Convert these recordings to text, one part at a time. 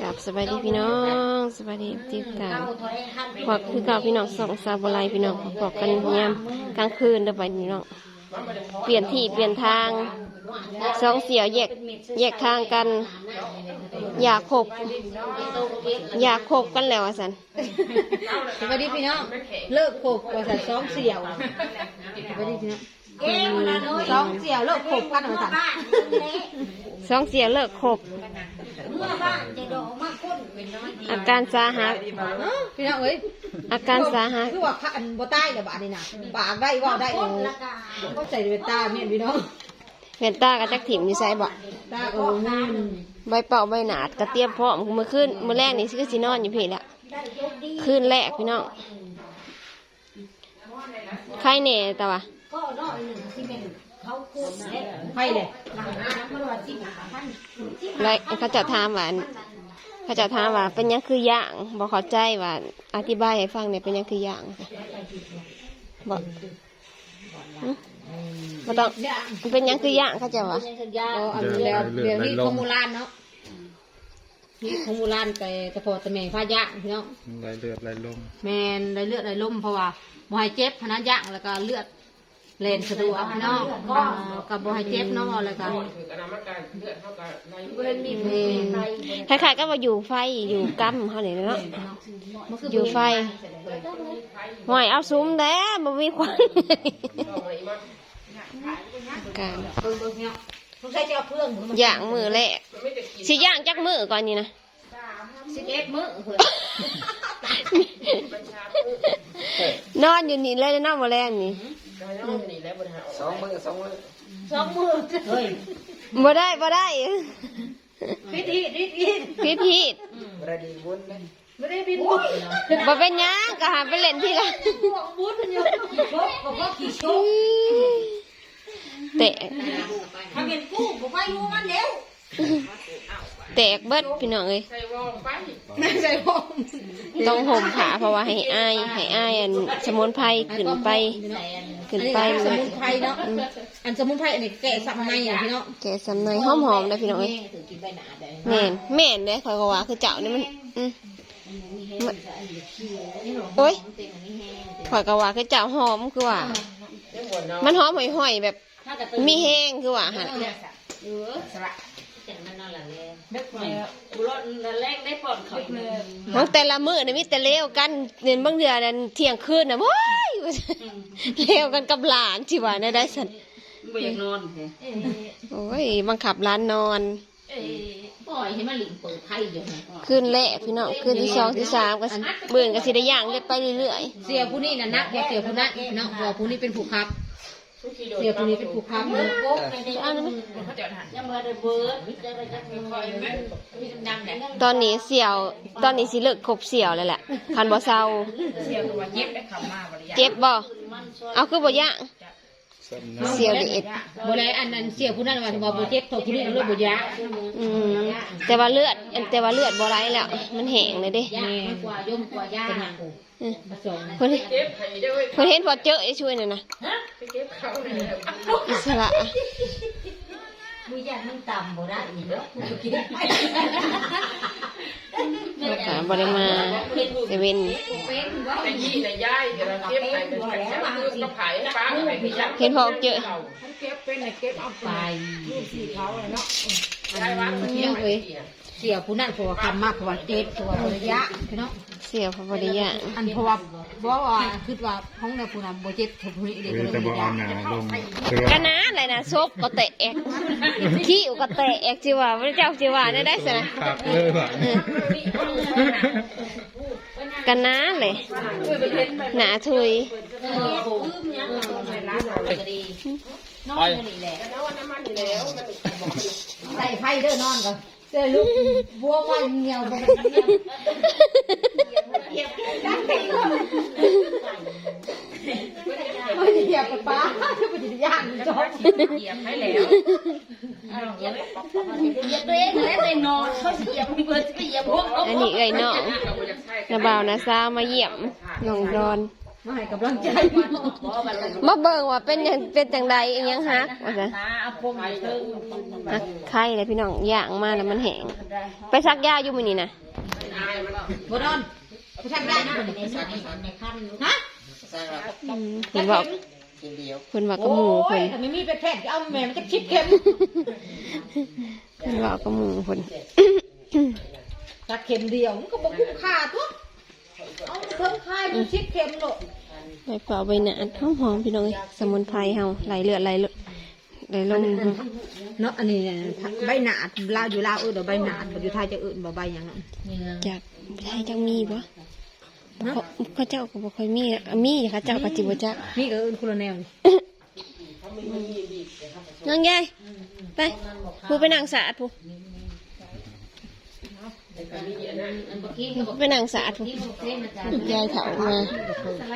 กับสบายดีพี่น้องสบายดีติดตามพวกคือเก่าพี่น้องสองสาวบหลพี่น้องพวกกันยามกลางคืนเด้อไปพี่น้องเปลี่ยนที่เปลี่ยนทางสองเสียวแยกแยกทางกัน อย่ากคบอย่ากคบกันแล้วสันสวัสดีพี่น้องเลิกขบกว่าสันสองเสียวสวัสดีพี่น้อง สองเสี่ยวเลิกขบกันว่าสันสองเสียเลิกคบอาการสาหัสพี่น้องเอ้ยอาการสาหัสคือว่าขันบ่ใต้เดี๋ยวบาดนี่นะปากได้ว่าได้โอ้ก็ใส่เป็นตาเมียพี่น้องเห็นตากระจักถิ่มอยู่ใส่บ่ตาโอ้ใบเป่าใบหนาดกระเตรียมพร้อมมือขึ้นมือแรกนี่คือสินอนอยู่เพี่ละคืนแรกพี่น้องใครเน่แต่ว่า ไฟเลยแล้วเขาจะถามว่าเขาจะถามว่าเป็นยังคืออย่างบอกเข้าใจว่า อธิบายให้ฟังเนี่ยเป็นยังคืออย่างบอกหึบ่ต้องเป็นยังคืออย่างเขาจะว่าอ๋ออันแล้วเดี๋ยวนี้ขมูลานเนาะนี่ขมูลานแต่แต่พอแต่แม่พายะพี่น้องไหลเลือดไหลลมแมนได้เลือดได้ลมเพราะว่าบ่ให้เจ็บพนันย่างแล้วก็เลือด เลนสะดวกพี่น้องอ่ากับบ่ให้เจ็บเนาะแล้วก็แม่คล้ายๆก็ว่าอยู่ไฟอยู่กัมเขาเนี่ยเนาะมันคืออยู่ไฟห่วยเอาซุ้มแด้มามีควันการเบิ่งเบิ่งเนาะต้องใช้เจ้าเพื่อนมือย่างมือแรกสิย่างจักมือก่อนนี่นะสิบเอ็ดมื้อเพิ่นนอนอยู่นี่เลยน้ำมาแรงนี่ สองมือสองมือสองมื้อเฮ้ยบ่ได้บ่ได้พิธีพิธีพิดพิดบระดีบุญเลยไม่ได้บินบุญเนาะบ่เป็นหยังก็หาไปเล่นที่ละพวกบุญอยู่พวกพวกขี้โชคแตกถ้าเป็นกู้บ่ไปอยู่มันแล้วแตกเบิดพี่น้องเอ้ยไม่ใช่พ่อต้องห่มผ้าเพราะว่าให้อายให้อายอันสมุนไพรขึ้นไป ขึ้นไปอัสมุนไพรเนาะ อันสมุนไพรอันนี้แกะสับในอะพี่น้องแกสำในหอมๆเลยพี่น้องเอ้ยแม่นแม่นเด้คอยก็ว่าคือเจ้านี่มันอืมมันโอ้ยคอยก็ว่าคือเจ้าหอมคือว่า มันหอมห่อยๆแบบมีแห้งคือว่าหั่น ของแต่ละมื้อนี่มีแต่เลวกันเดือนบางเดือนนั้นเที่ยงคืนน่ะโว้ยเลวกันกับหลานที่ว่าได้ได้สันบ่อยากนอนแท้โอ้ยบังคับร้านนอนปล่อยให้มันหลิงเปิดไพ่อยู่หั่นคืนแรกพี่น้องคืนที่สองที่สามก็เบื่อก็สิได้ย่างเรื่อยไปเรื่อยเสียผู้นี้น่ะนักกว่าเสียผู้นั้นเนาะเพราะผู้นี้เป็นผู้ครับ เสียผู้นี้เป็นผู้ครับเนาะๆเอานะมั้ยยังบ่ได้เบิดมิจะไปจักคอยมันมีดำๆแหละตอนนี้เสี่ยว ตอนนี้สิเลิกคบเสี่ยวแล้วแหละคันบ่เศร้าเสียตัวเย็บได้คำมาบ่ได้เจ็บบ่เอาคือบ่ย่างสำนักเสี่ยวเด็ดบ่ได้อันนั้นเสียผู้นั้นว่าถึงว่าบ่เจ็บเท่าผู้นี้เลยบ่ยาอืมแต่ว่าเลือดแต่ว่าเลือดบ่ไหลแล้ว มันแห้งเลยเด้แม่กว่าย่อมกว่าย่าอืมผสม เพิ่นเพิ่นเห็นพอเจอไอ้ช่วยนั่นน่ะอิสระมีอย่างมันต่ำบ่ได้อีกเด้ออ่าบ่ได้มาเซเว่นไอ้ยี่ไอ้ย่ายเดี๋ยวเราเก็บไปเป็นกันช้ำก็ขายป้าไปที่ยักษ์เห็นพอเจอเก็บเป็นไอ้เก็บเอาไปอันนี้เอ้ยเสียผู้นั้นเพราะว่าคำมากเพราะว่าเจ็บเพราะว่าบ่ได้ยาพี่น้อง เสียวพอบ่ได้ย่างอันเพราะว่าบ่ว่าคิดว่าห้องในผู้นั้นบ่เจ็บเท่าผู้นี้เด็กเอก็อเลยแต่บ่บ่ได้เอายาหนาลงเสือกันนะอะไรนะซบก็แตกขี้อุก็แตกจิว่าพระเจ้าจิว่าได้ได้สินะครับเลยว่ะกันนะเลยหนาทุยใส่ไฟเด้อนอนก่อนเจอลูกบัวว่าเหนียว หยียบ่มันเหยียบกับป้าคือมันจะย่างจอดเหยียบให้แล้วเหยียบตัวเองแล้วได้นอนเขาเหยียบพี่เบิร์ดสิไปเหยียบพวกอันนี้เอ้ยน้องนะบ่าวนะสามาเหยียมน้องรอนมาให้กำลังใจมาเบิ่งว่าเป็นหยังเป็นจังใดยังฮักว่าซั่นตาเอาพวงเชิงฮักไข่เลยพี่น้องย่างมาแล้วมันแห้งไปซักยาอยู่มื้อนี้นะบ่นอน ผู้ชายได้นะคนนี้ฮะอืมเพิ่นว่ากินเดียวเพิ่นว่ากับหมูโอ้เพิ่ยนถ้าไม่มีเป็ดแพทย์ก็เอาแม่มันจะคิดเข็มเพิ่นว่ากับหมูเพิ่นสักเข็มเดียวมันก็บอกคุ้มค่าทุกเอาเพิ่มค่ายมันคิดเข็มโลดใบเปล่าใบหนาดหอมหอมๆพี่น้องเอ้ยสมุนไพรเฮาไหลเลือดไหลเลือดไหลลงเนาะอันนี้เนี่ยใบหนาดลาวอยู่ลาวเออเดี๋ยวใบหนาดบ่อยู่ไทยจะเอื่นบ่ใบหยังนั้นจากไทยจังมีบ่ เขาเขาเจ้าก็บ่ค่อยมีอะมีเขาเจ้าก็จิบ่จักนี่ก็เอื่นคนละแนวนี่น้องยายไปผู้ไปนั่งสาดผู้ไปนั่งสาดผู้ยายเถามา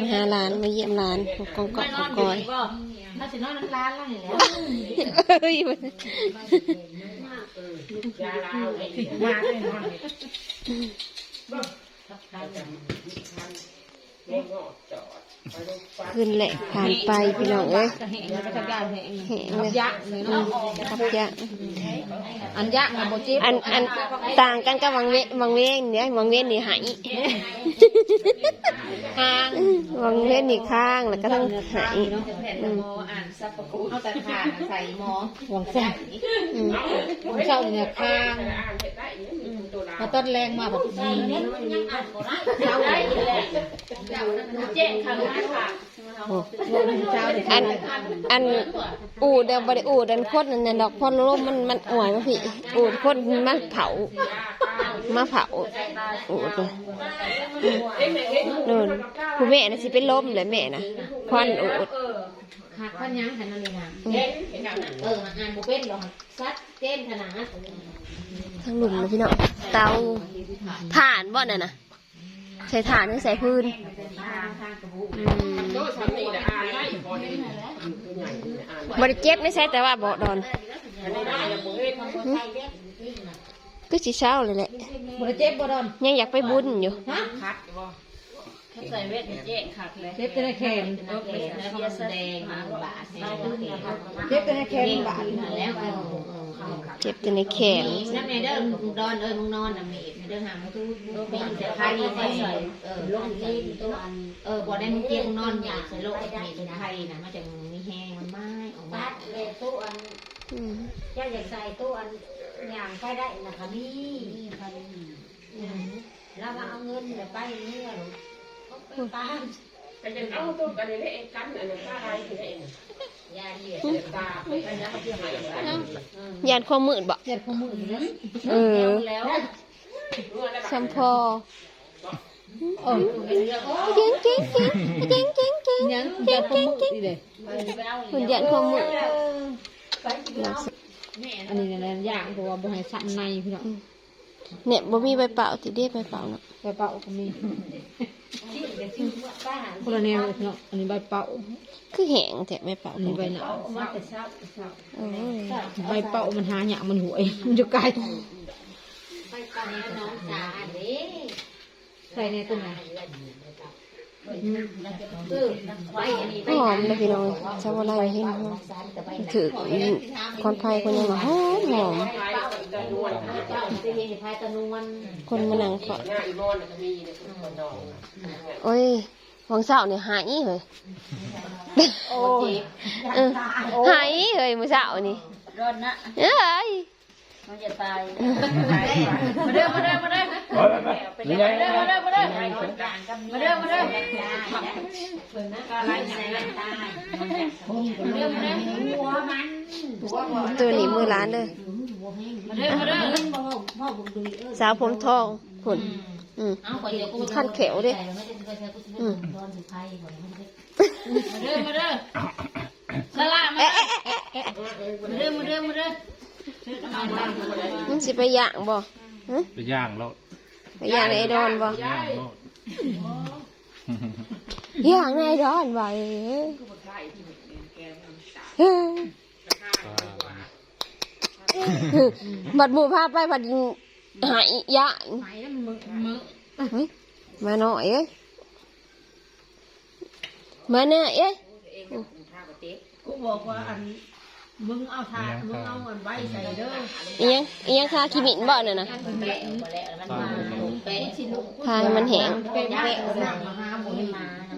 มาหาหลานมาเยี่ยมหลานผู้กองกอกกองกอยถ้าสินอนน้ำร้านแล้วนี่แหละเอ้ยยาลาวไอ้มาเลยนอน ลงฟ้าขึ้นแหละผ่านไปพี่น้องเอ้ยก็แห้งแล้วก็ทำยาแห้งแห้งทัเลบยยะเลยเนาะครับยะอันยะน่ะบ่เจ็บอันอันต่างกันกับวังเววังเวนเนี่ยวังเวนนี่หาย ข้างวังเวนนี่ข้างแล้วก็ต้องหายอืมอ่านซับปะกูเอาแต่ผ่านใส่มอหวังซ่าอืมเจ้าเนี่ยข้างอ่านเห็ดได้างมาต้นแรงมาแบบนี้เจ้าได้แหละเจ๊ข้างหน้าอันอันอูดเดบไดอูดันโคตรนั่นนะดอกพอลมมันมันอ่วยมาพี่อูดโคตรมันเผา มาเผาอูดเลยนู่นผู้แม่น่ะสิเป็นลมเลยแม่น่ะควันอูดขาดพันยังขนาดนี้นะเห็นเห็นอย่างนั้นเอออ่านบุเป็นหรอกซัดเจนขนาดทั้งหลุมเลยพี่น้องเตาถ่านบ่เนี่ยนะใส่ถ่านหรือใส่พื้นอืมโน้ตทำนี่แหละอ่านได้พอดีตัวใหญ่เนี่ยอ่านบริเจ็บไม่ใช่แต่ว่าเบาดอน ก็สิเช้าเลยแหละบ่ได้เจ็บบ่ดอนยังอยากไปบุญอยู่ฮะคัดบ่ใส่เวทเจ๊ขาดเลยเจ็บแต่ในแขนเออเป็นเบียร์แสดงมาบาทแสดงเจ็บแต่ในแขนบาดแล้วเจ็บแต่ในแขนน้ำเมเดอร์ดอนเออมึงนอนน้ำเมเดอร์หางตู้มีแต่ไข่ใส่เออลงที่ตัวอันเออบ่ได้มึงเจ็บมึงนอนอยากใส่โลกมีเป็นไข่นะมันจะมีแห้งมันไม้ออกมาบัดเลยตู้อันอืมเจ้าอยากใส่ตู้อัน อย่างไปได้นะคะนี่แล้วมาเอาเงินเดี๋ยวไปนี่หรอตามแต่ยังเอาตัวกันเลยเองกันอันนั้นอะไรคือเองยาเหยียดเด็ดตาไปอันนั้นที่หายไปยานความมืดบ่เจ็บข้อมือนะเออแล้วสัมพอเออเจ๊งเจ๊งเจ๊งเจ๊งเจ๊งเจ๊งยังเจ็บข้อมือนี่เลยคุณยานความมืด อันนี้เนี่ยย่างเพราะว่าบ่ให้สั่นในพี่น้องเนี่ยบ่มีใบเปล่าติเด้ใบเปล่าเนาะใบเป่าก็มีคนละแนวเลยพี่น้องอันนี้ใบเป่าคือแห้งแต่ใบเปล่าอันนี้ใบหนาวโอ้ยใบเป่ามันหาหยามันหวยมันอยู่ไกลไปกันน้องจ๋าเด้ใส่ในต้นไหนเออไว้อันนี้ หอมเลยพี่น้องชาวไร่เห็นหอมถือคนไทยคนยังว่าหอมหอมจะนวลเจ้าไปเห็นพายตะนวนคนมานั่งเกาะง่ายมอนก็มีเนี่ยคนดองโอ้ยวังเสาร์เนี่ยหายเลยโอ้ยหายเลยมื้อเสาร์นี่ร้อนนะเอ้ยมันจะตายมาเด้อมาเด้อ มาเด้อนี่ไงมาเด้อมาเด้อมาเด้อมาเด้อมาเด้ออะไรไหนมาเด้อมาเด้อหัวมันตัวนี้มือร้านเลยมาเด้อมาเด้อพ่อพ่อบุญดุยเออสาวผมทองหุ่นอืมเอาไปเดี๋ยวกูขั้นเขียวดิไม่ได้ก็ใช้กูจะนอนอยู่ไทยก่อนมันจะมาเด้อมาเด้อสลามาเด้อมาเด้อมาเด้อมันสิไปย่างบ่ฮะไปย่างแล้ว ไปย่างในไอดอนบ่ย่างแล้วย่างในไอดอนบ่เอ้ยบัดหมู่พาไปบัดหายย่างไหนมันมึงมึงเฮ้ยมาหน่อยเอ้ยมาเนี่ยเอ๊ะกูบอกว่าอันมึงเอาทามึงเอาอันไว้ใส่เด้ออีหยังอีหยังคาคิมินบ่เนี่ยนะ ทาให้มันแห้งเป็นแปะสั่งมาหาบ่ให้มานะ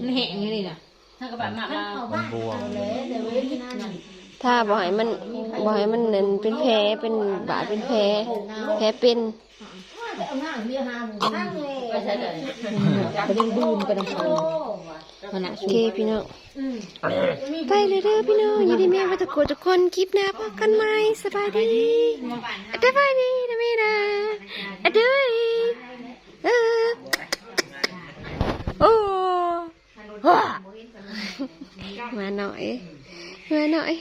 มันแห้งอย่างนี้น่ะถ้ากับแบบมามันบวมถ้าบ่ให้มันบ่ให้มันนั่นเป็นแผลเป็นบาดเป็นแผลแผลเป็นเอาหน้าเมียหาหมูทั้งเลยไปเล่นบูมไปน้ำพันนาดโอเคพี่น้องไปเลยเด้อพี่น้องย่าได้แม่ว่าตะโกนทุกคนคลิปหน้าพบกันใหมสบายดีสบายดีนะแม่นะอะเด้อเออ โอ้มาหน่อยมาหน่อย